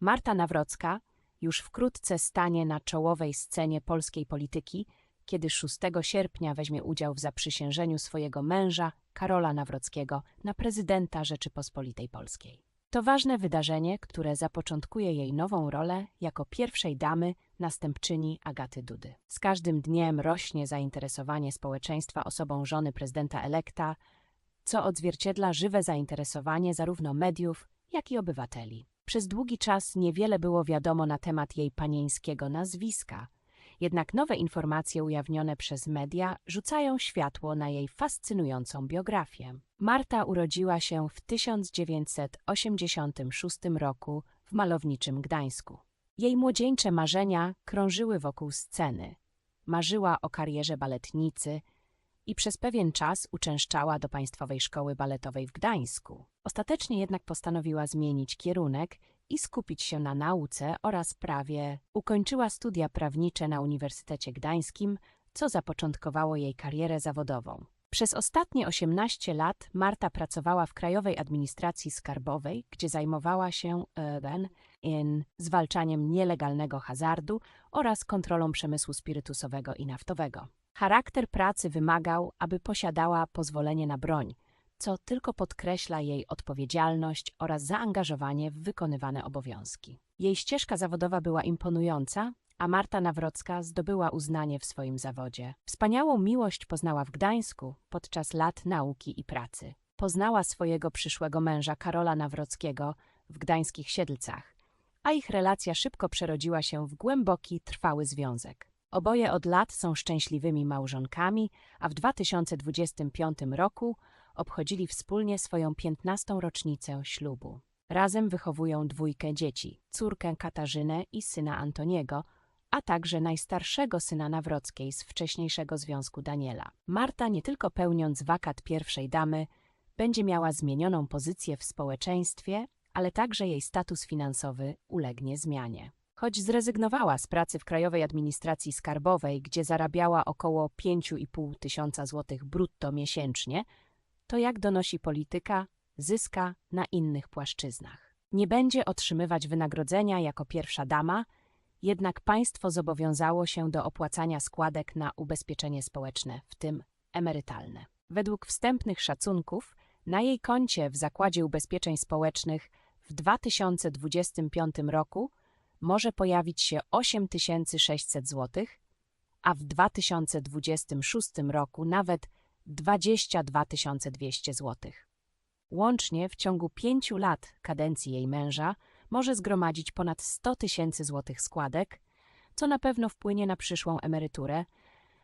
Marta Nawrocka już wkrótce stanie na czołowej scenie polskiej polityki, kiedy 6 sierpnia weźmie udział w zaprzysiężeniu swojego męża, Karola Nawrockiego, na prezydenta Rzeczypospolitej Polskiej. To ważne wydarzenie, które zapoczątkuje jej nową rolę jako pierwszej damy, następczyni Agaty Dudy. Z każdym dniem rośnie zainteresowanie społeczeństwa osobą żony prezydenta elekta, co odzwierciedla żywe zainteresowanie zarówno mediów, jak i obywateli. Przez długi czas niewiele było wiadomo na temat jej panieńskiego nazwiska, jednak nowe informacje ujawnione przez media rzucają światło na jej fascynującą biografię. Marta urodziła się w 1986 roku w malowniczym Gdańsku. Jej młodzieńcze marzenia krążyły wokół sceny. Marzyła o karierze baletnicy i przez pewien czas uczęszczała do Państwowej Szkoły Baletowej w Gdańsku. Ostatecznie jednak postanowiła zmienić kierunek i skupić się na nauce oraz prawie. Ukończyła studia prawnicze na Uniwersytecie Gdańskim, co zapoczątkowało jej karierę zawodową. Przez ostatnie 18 lat Marta pracowała w Krajowej Administracji Skarbowej, gdzie zajmowała się urban in zwalczaniem nielegalnego hazardu oraz kontrolą przemysłu spirytusowego i naftowego. Charakter pracy wymagał, aby posiadała pozwolenie na broń, co tylko podkreśla jej odpowiedzialność oraz zaangażowanie w wykonywane obowiązki. Jej ścieżka zawodowa była imponująca, a Marta Nawrocka zdobyła uznanie w swoim zawodzie. Wspaniałą miłość poznała w Gdańsku podczas lat nauki i pracy. Poznała swojego przyszłego męża Karola Nawrockiego w gdańskich Siedlcach, a ich relacja szybko przerodziła się w głęboki, trwały związek. Oboje od lat są szczęśliwymi małżonkami, a w 2025 roku obchodzili wspólnie swoją 15. rocznicę ślubu. Razem wychowują dwójkę dzieci, córkę Katarzynę i syna Antoniego, a także najstarszego syna Nawrockiej z wcześniejszego związku Daniela. Marta, nie tylko pełniąc wakat pierwszej damy, będzie miała zmienioną pozycję w społeczeństwie, ale także jej status finansowy ulegnie zmianie. Choć zrezygnowała z pracy w Krajowej Administracji Skarbowej, gdzie zarabiała około 5,5 tysiąca złotych brutto miesięcznie, to jak donosi polityka, zyska na innych płaszczyznach. Nie będzie otrzymywać wynagrodzenia jako pierwsza dama, jednak państwo zobowiązało się do opłacania składek na ubezpieczenie społeczne, w tym emerytalne. Według wstępnych szacunków na jej koncie w Zakładzie Ubezpieczeń Społecznych w 2025 roku może pojawić się 8600 zł, a w 2026 roku nawet 22 200 zł. Łącznie w ciągu pięciu lat kadencji jej męża może zgromadzić ponad 100 tysięcy złotych składek, co na pewno wpłynie na przyszłą emeryturę,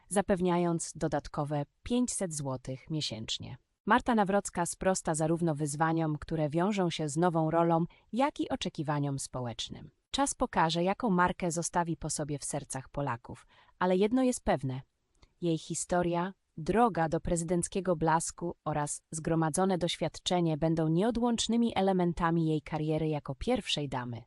zapewniając dodatkowe 500 złotych miesięcznie. Marta Nawrocka sprosta zarówno wyzwaniom, które wiążą się z nową rolą, jak i oczekiwaniom społecznym. Czas pokaże, jaką markę zostawi po sobie w sercach Polaków, ale jedno jest pewne: jej historia, droga do prezydenckiego blasku oraz zgromadzone doświadczenie będą nieodłącznymi elementami jej kariery jako pierwszej damy.